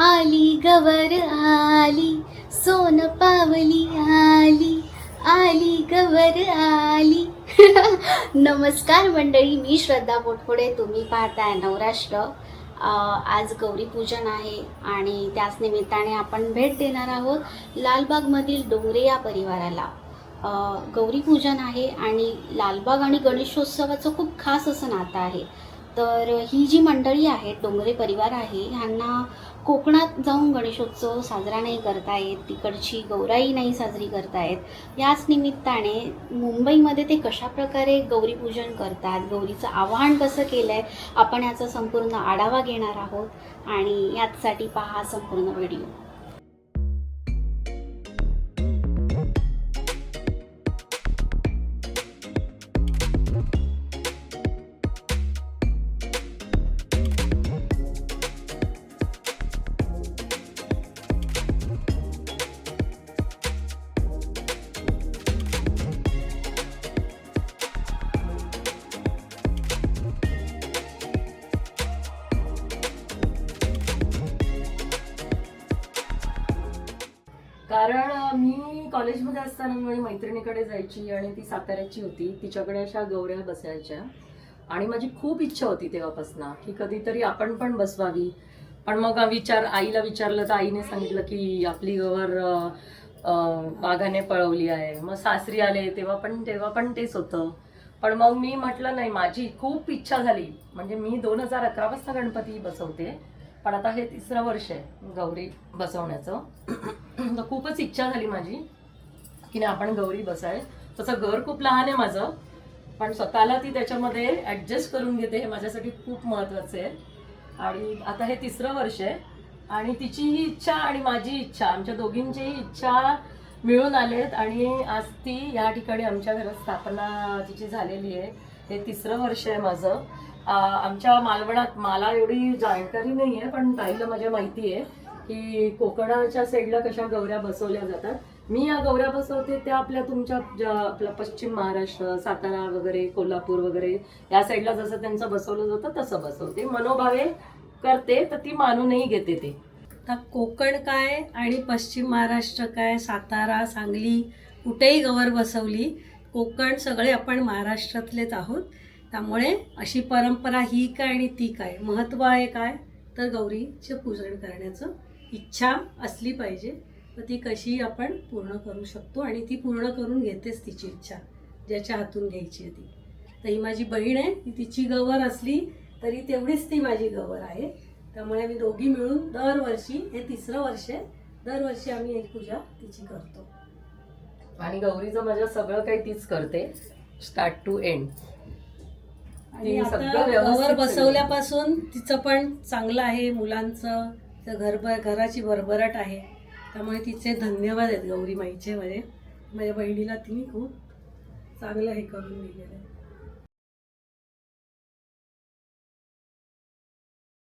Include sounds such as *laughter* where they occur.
आली गवर आली सोन पावली आली आली गवर आली. *laughs* नमस्कार मंडळी मी श्रद्धा पोटफोडे तुम्ही पाहताय नवराष्ट्र. आज गौरी पूजन आहे आणि त्याच निमित्ताने आपण भेट देणार आहोत लालबागमधील डोंगरे या परिवाराला. गौरी पूजन आहे आणि लालबाग आणि गणेशोत्सवाचं खूप खास असं नातं आहे. तर ही जी मंडळी आहेत डोंगरे परिवार आहे ह्यांना कोकणात जाऊन गणेशोत्सव साजरा नाही करता येत तिकडची गौराई नाही साजरी करता येत याच निमित्ताने मुंबईमध्ये ते कशाप्रकारे गौरीपूजन करतात गौरीचं आवाहन कसं केलं आहे आपण याचा संपूर्ण आढावा घेणार आहोत. आणि याचसाठी पहा संपूर्ण व्हिडिओ. मी कॉलेजमध्ये असताना माझी मैत्रिणीकडे जायची आणि ती साताऱ्याची होती. तिच्याकडे अशा गौऱ्या बसायच्या. आणि माझी खूप इच्छा होती तेव्हापासून की कधीतरी आपण पण बसवावी. पण मग विचार आईला विचारलं तर आईने सांगितलं की आपली गवर वाघाने पळवली आहे. मग सासरी आले तेव्हा पण तेव्हा पण तेच होतं. पण मग मी म्हटलं नाही माझी खूप इच्छा झाली. म्हणजे मी दोन हजार अकरा गणपती बसवते. पण आता हे तिसरं वर्ष आहे गौरी बसवण्याचं. तर खूपच इच्छा झाली माझी की नाही आपण गौरी बसाय तसं घर खूप लहान आहे माझं पण स्वतःला ती त्याच्यामध्ये ॲडजस्ट करून घेते हे माझ्यासाठी खूप महत्त्वाचं आहे. आणि आता हे तिसरं वर्ष आहे आणि तिची ही इच्छा आणि माझी इच्छा आमच्या दोघींचीही इच्छा मिळून आलेत. आणि आज ती या ठिकाणी आमच्या घरात स्थापना तिची झालेली आहे. हे तिसरं वर्ष आहे माझं. आमच्या मालवणात मला एवढी जाणकारी नाही आहे पण ताईला म्हणजे माझ्या माहिती आहे की कोकणाच्या साईडला कशा गौऱ्या बसवल्या जातात. मी या गौऱ्या बसवते त्या आपल्या तुमच्या ज्या आपल्या पश्चिम महाराष्ट्र सातारा वगैरे कोल्हापूर वगैरे या साईडला जसं त्यांचं बसवलं जातं तसं बसवते. मनोभावे करते तर ती मानूनही घेते ते. आता कोकण काय आणि पश्चिम महाराष्ट्र काय सातारा सांगली कुठेही गवर बसवली कोकण सगळे आपण महाराष्ट्रातलेच आहोत. त्यामुळे अशी परंपरा ही काय आणि ती काय? महत्त्व आहे काय? तर गौरीचे पूजन करण्याचं इच्छा असली पाहिजे. तर ती कशी आपण पूर्ण करू शकतो आणि ती पूर्ण करून घेतेच तिची इच्छा ज्याच्या हातून घ्यायची आहे ती. तर ही माझी बहीण आहे ती तिची गवर असली तरी तेवढीच ती माझी गवर आहे. त्यामुळे आम्ही दोघी मिळून दरवर्षी हे तिसरं वर्ष आहे दरवर्षी आम्ही एक पूजा तिची करतो. आणि गौरीचं माझ्या सगळं काही तीच करते. स्टार्ट टू एंड आणि आता बसवल्यापासून तिचं पण चांगलं आहे मुलांचं तर घर घराची भरभराट आहे. त्यामुळे तिचे धन्यवाद आहेत गौरी माईचे माझे माझ्या बहिणीला तिने खूप चांगलं हे करून दिलेलं आहे.